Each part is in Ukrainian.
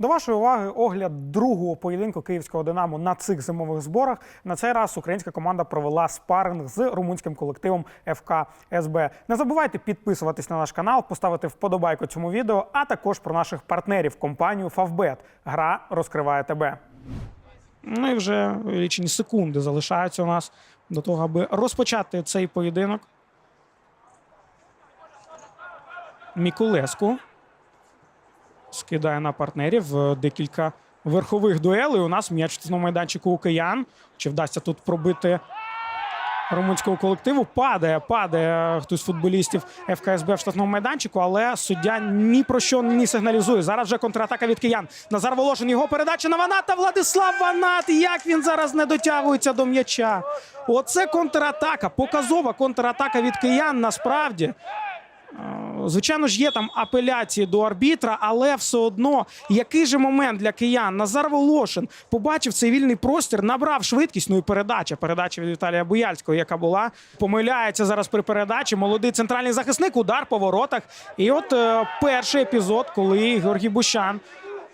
До вашої уваги огляд другого поєдинку київського Динамо на цих зимових зборах. На цей раз українська команда провела спаринг з румунським колективом ФК СБ. Не забувайте підписуватись на наш канал, поставити вподобайку цьому відео, а також про наших партнерів компанію Favbet. Гра розкриває тебе. Ну і вже лічені секунди залишаються у нас до того, аби розпочати цей поєдинок. Мікулеску скидає на партнерів е, декілька верхових дуелей. У нас м'яч в майданчику у киян. Чи вдасться тут пробити румунського колективу? Падає, падає хтось з футболістів ФКСБ в штрафному майданчику, але суддя ні про що не сигналізує. Зараз вже контратака від киян. Назар Волошин, його передача на Ваната. Владислав Ванат. Як він зараз не дотягується до м'яча? Оце контратака, показова контратака від киян насправді. Звичайно ж, є там апеляції до арбітра, але все одно, який же момент для киян? Назар Волошин побачив цей вільний простір, набрав швидкість. Ну і передача. Передача від Віталія Буяльського, яка була. Помиляється зараз при передачі. Молодий центральний захисник, удар по воротах. І от е, перший епізод, коли Георгій Бущан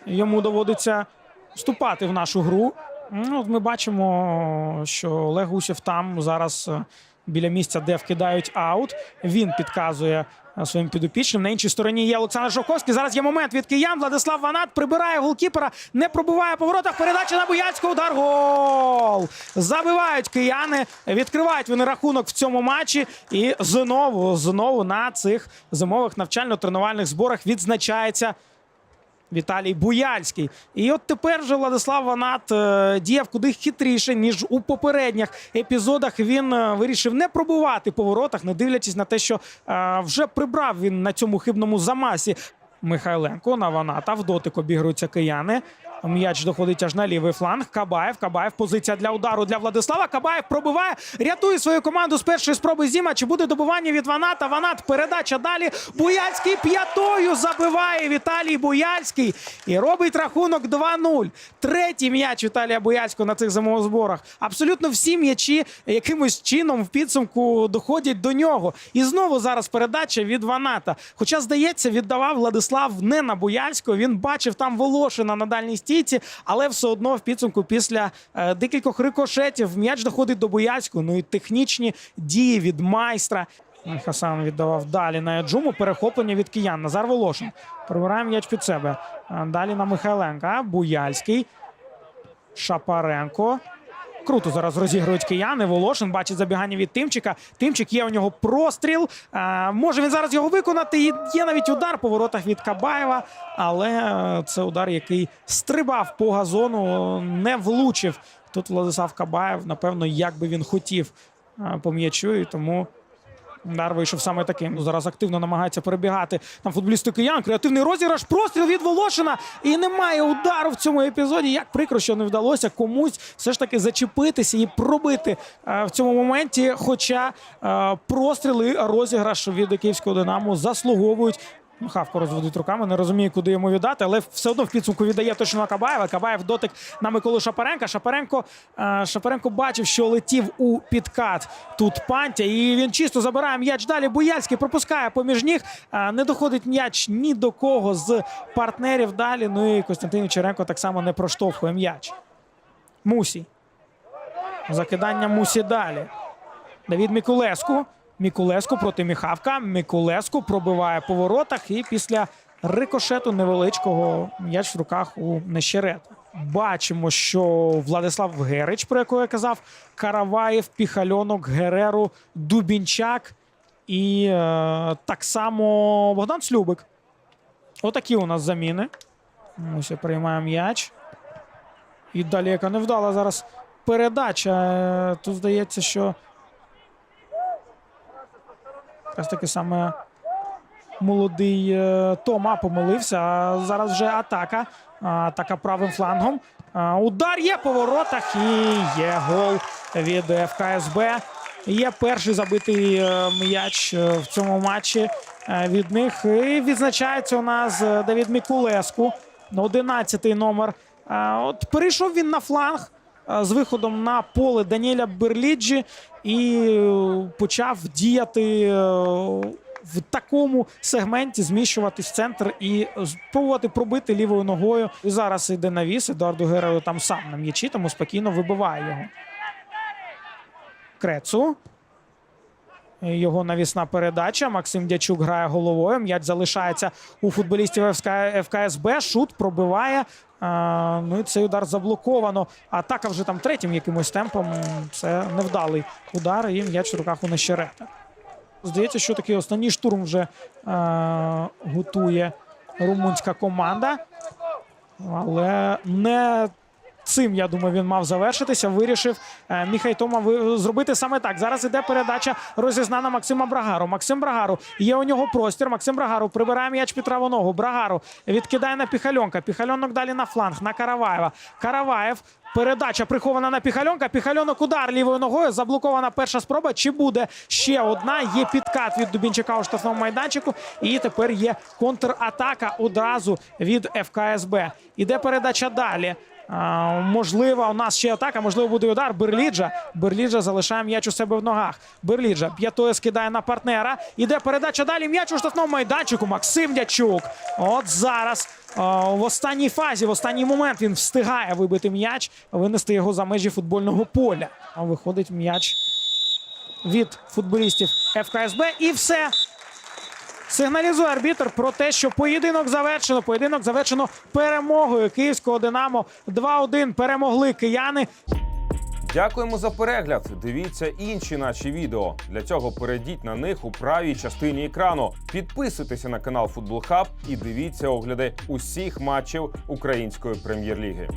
йому доводиться вступати в нашу гру. Ну, от ми бачимо, що Олег Гусєв там зараз е, біля місця, де вкидають аут. Він підказує своїм підопічним. На іншій стороні є Олександр Жовковський. Зараз є момент від киян. Владислав Ванат прибирає голкіпера, не пробуває по воротах. Передача на Буяльського. Удар гол! Забивають кияни. Відкривають вони рахунок в цьому матчі. І знову, знову на цих зимових навчально-тренувальних зборах відзначається. Віталій Буяльський. І от тепер же Владислав Ванат е, діяв куди хитріше, ніж у попередніх епізодах. Він е, вирішив не пробувати по воротах, не дивлячись на те, що е, вже прибрав він на цьому хибному замасі. Михайленко на Ваната в дотик обігруються кияни. М'яч доходить аж на лівий фланг. Кабаєв. Кабаєв. Позиція для удару для Владислава. Кабаєв пробиває, рятує свою команду з першої спроби Зіма. Чи буде добування від Ваната? Ванат. Передача далі. Буяльський п'ятою забиває Віталій Буяльський і робить рахунок 2-0. Третій м'яч Віталія Буяльського на цих зимових зборах. Абсолютно всі м'ячі якимось чином в підсумку доходять до нього. І знову зараз передача від Ваната. Хоча, здається, віддавав Владислав не на Буяльського. Він бачив там Волошина на дальній стійці, але все одно в підсумку після е, декількох рикошетів м'яч доходить до Бояцьку. Ну і технічні дії від майстра. Хасан віддавав далі на Джуму. Перехоплення від киян. Назар Волошин. Прибирає м'яч під себе. Е, Далі на Михайленка. Буяльський. Шапаренко. Круто зараз розігрують кияни. Волошин бачить забігання від Тимчика. Тимчик є у нього простріл. Е, може він зараз його виконати. І є навіть удар по воротах від Кабаєва. Але е, це удар, який стрибав по газону, не влучив. Тут Владислав Кабаєв, напевно, як би він хотів е, по м'ячу. І тому Удар вийшов саме таким. Ну, Зараз активно намагається перебігати там футболісти киян. Креативний розіграш, простріл від Волошина. І немає удару в цьому епізоді. Як прикро, що не вдалося комусь все ж таки зачепитися і пробити е, в цьому моменті. Хоча е, простріли розіграш від київського динамо заслуговують. Хавко розводить руками, не розуміє, куди йому віддати, але все одно в підсумку віддає точно на Кабаєва. Кабаєв дотик на Миколу Шапаренка. Шапаренко, е, Шапаренко бачив, що летів у підкат тут пантя, і він чисто забирає м'яч далі. Буяльський пропускає поміж ніг. Е, Не доходить м'яч ні до кого з партнерів далі. Ну і Костянтин Черенко так само не проштовхує м'яч. Мусі. Закидання Мусі далі. Давід Мікулеску. Мікулеску проти Міхавка. Мікулеску пробиває по воротах і після рикошету невеличкого м'яч в руках у Нещерета. Бачимо, що Владислав Герич, про якого я казав, Караваєв, Піхальонок, Гереру, Дубінчак і е, так само Богдан Слюбик. Отакі у нас заміни. Ось приймає м'яч. І далі яка невдала зараз передача. Е, Тут здається, що якраз таки саме молодий е, Тома помилився. А зараз вже атака. Атака правим флангом. Удар є по воротах і є гол від ФКСБ. Є перший забитий е, м'яч е, в цьому матчі від них. І відзначається у нас Давід Мікулеску. 11-й номер. От перейшов він на фланг з виходом на поле Даніеля Берліджі і е, почав діяти е, в такому сегменті зміщуватись в центр і спробувати пробити лівою ногою. І зараз йде навіс. Едуарду Герою там сам на м'ячі, тому спокійно вибиває його. Крецу. Його навісна передача. Максим Дячук грає головою. М'яч залишається у футболістів ФСК, ФКСБ. Шут пробиває. А, ну і цей удар заблоковано. Атака вже там третім якимось темпом. Це невдалий удар. І м'яч в руках у Нещерета. Здається, що такий останній штурм вже е, готує румунська команда. Але не цим, я думаю, він мав завершитися. Вирішив е, Міхай Тома ви- зробити саме так. Зараз іде передача розізнана Максима Брагару. Максим Брагару є у нього простір. Максим Брагару прибирає м'яч під праву ногу. Брагару відкидає на Піхальонка. Піхальонок далі на фланг на Караваєва. Караваєв. Передача прихована на Піхальонка. Піхальонок удар лівою ногою. Заблокована перша спроба. Чи буде ще одна? Є підкат від Дубінчака у штрафному майданчику. І тепер є контратака одразу від ФКСБ. Іде передача далі. Можливо, у нас ще атака, можливо, буде удар. Берліджа. Берліджа залишає м'яч у себе в ногах. Берліджа п'ятою скидає на партнера. Іде передача далі. М'яч у штрафному майданчику. Максим Дячук. От зараз в останній фазі, в останній момент він встигає вибити м'яч, винести його за межі футбольного поля. А виходить м'яч від футболістів ФКСБ. І все. Сигналізує арбітр про те, що поєдинок завершено. Поєдинок завершено перемогою київського Динамо 2-1. Перемогли кияни. Дякуємо за перегляд. Дивіться інші наші відео. Для цього перейдіть на них у правій частині екрану. Підписуйтеся на канал Футбол Хаб і дивіться огляди усіх матчів української прем'єр-ліги.